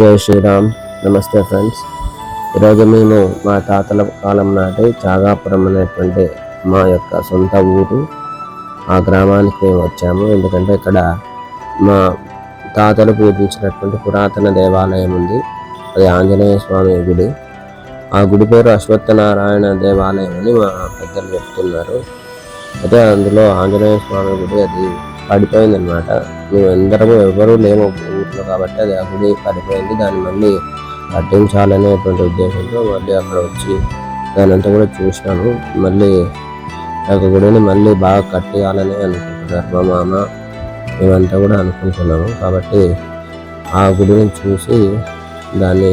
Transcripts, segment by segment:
జై శ్రీరామ్. నమస్తే ఫ్రెండ్స్. ఈరోజు మేము మా తాతల కాలం నాటి చాగాపురం అనేటువంటి మా యొక్క సొంత ఊరు ఆ గ్రామానికి మేము వచ్చాము. ఎందుకంటే ఇక్కడ మా తాతలు పూజించినటువంటి పురాతన దేవాలయం ఉంది. అది ఆంజనేయ స్వామి గుడి. ఆ గుడి పేరు అశ్వత్థనారాయణ దేవాలయం అని మా పెద్దలు చెప్తున్నారు. అయితే అందులో ఆంజనేయ స్వామి గుడి అది పడిపోయింది అనమాట మేము అందరము ఎవరు లేము ఊర్లో కాబట్టి అది ఆ గుడి పడిపోయింది. దాన్ని మళ్ళీ కట్టించాలనేటువంటి ఉద్దేశంతో మళ్ళీ అక్కడ వచ్చి దాని అంతా కూడా చూసినాను. మళ్ళీ ఆ గుడిని మళ్ళీ బాగా కట్టేయాలని అనుకుంటున్నారు మా మామ. మేమంతా కూడా అనుకుంటున్నాము. కాబట్టి ఆ గుడిని చూసి దాన్ని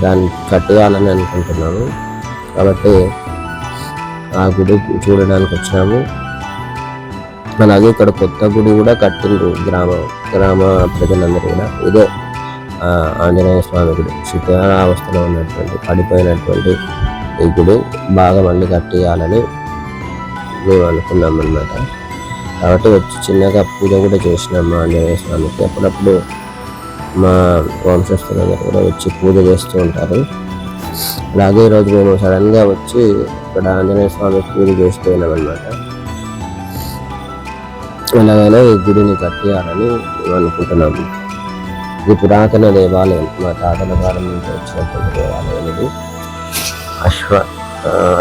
దాన్ని కట్టేయాలని అనుకుంటున్నాము. కాబట్టి ఆ గుడి చూడడానికి వచ్చినాము. అలాగే ఇక్కడ కొత్త గుడి కూడా కట్టిండ్రు గ్రామ గ్రామ ప్రజలందరూ కూడా. ఇదే ఆంజనేయ స్వామి గుడి శిథిలావస్థలో ఉన్నటువంటి పడిపోయినటువంటి ఈ గుడి బాగా మళ్ళీ కట్టేయాలని మేము అనుకున్నాం అన్నమాట కాబట్టి వచ్చి చిన్నగా పూజ కూడా చేసినాం మా ఆంజనేయ స్వామికి. అప్పుడప్పుడు మా వంశస్థులందరూ కూడా వచ్చి పూజ చేస్తూ ఉంటారు. అలాగే ఈరోజు మేము సడన్గా వచ్చి ఇక్కడ ఆంజనేయ స్వామికి పూజ చేస్తూ ఉన్నాం అనమాట ఎలాగైనా ఈ గుడిని కట్టేయాలని మేము అనుకుంటున్నాము ఇది పురాతన దేవాలయం మా తాతల కాలం నుంచి వచ్చినటువంటి దేవాలయం ఇది అశ్వ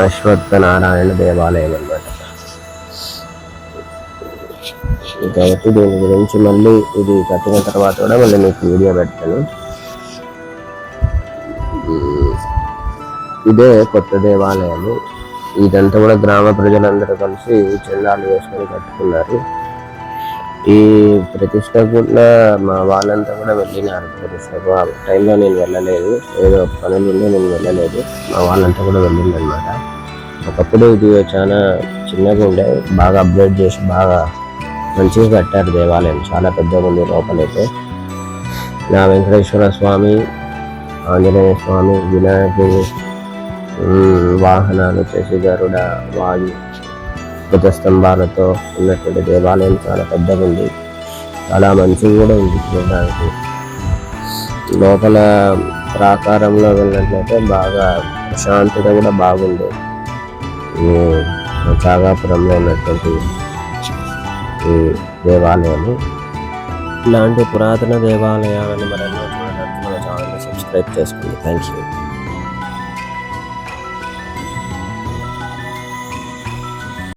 అశ్వత్థ నారాయణ దేవాలయం అన్నమాట. కాబట్టి దీని గురించి మళ్ళీ ఇది కట్టిన తర్వాత కూడా మళ్ళీ మీకు వీడియో పెడతాను. ఇదే కొత్త దేవాలయము. ఇదంతా కూడా గ్రామ ప్రజలందరూ కలిసి చందాలు వేసుకొని కట్టుకున్నారు. ఈ ప్రతిష్ట కూడా మా వాళ్ళంతా కూడా వెళ్ళినారు. ప్రతిష్టకు ఆ టైంలో నేను వెళ్ళలేదు. ఏదో పనులు నేను వెళ్ళలేదు. మా వాళ్ళంతా కూడా వెళ్ళిందనమాట ఒకప్పుడు ఇది చాలా చిన్నగా ఉండే బాగా అప్గ్రేడ్ చేసి బాగా మంచిగా కట్టారు దేవాలయం. చాలా పెద్దగా ఉంది లోపలైతే. నా వెంకటేశ్వర స్వామి ఆంజనేయ స్వామి వినాయకుడు వాహనాలు వచ్చేసి గరుడ వాయు ధ్వజస్తంభాలతో ఉన్నటువంటి దేవాలయం చాలా పెద్దగా ఉంది చాలా మంచిగా కూడా ఉంది చూడడానికి. లోపల ప్రాకారంలో వెళ్ళినట్లయితే బాగా ప్రశాంతత కూడా బాగుంది. చాగాపురంలో ఉన్నటువంటి ఈ దేవాలయము ఇలాంటి పురాతన దేవాలయాలను మరెన్నో చూడడానికి మన ఛానల్ని సబ్స్క్రైబ్ చేసుకోండి. Thank you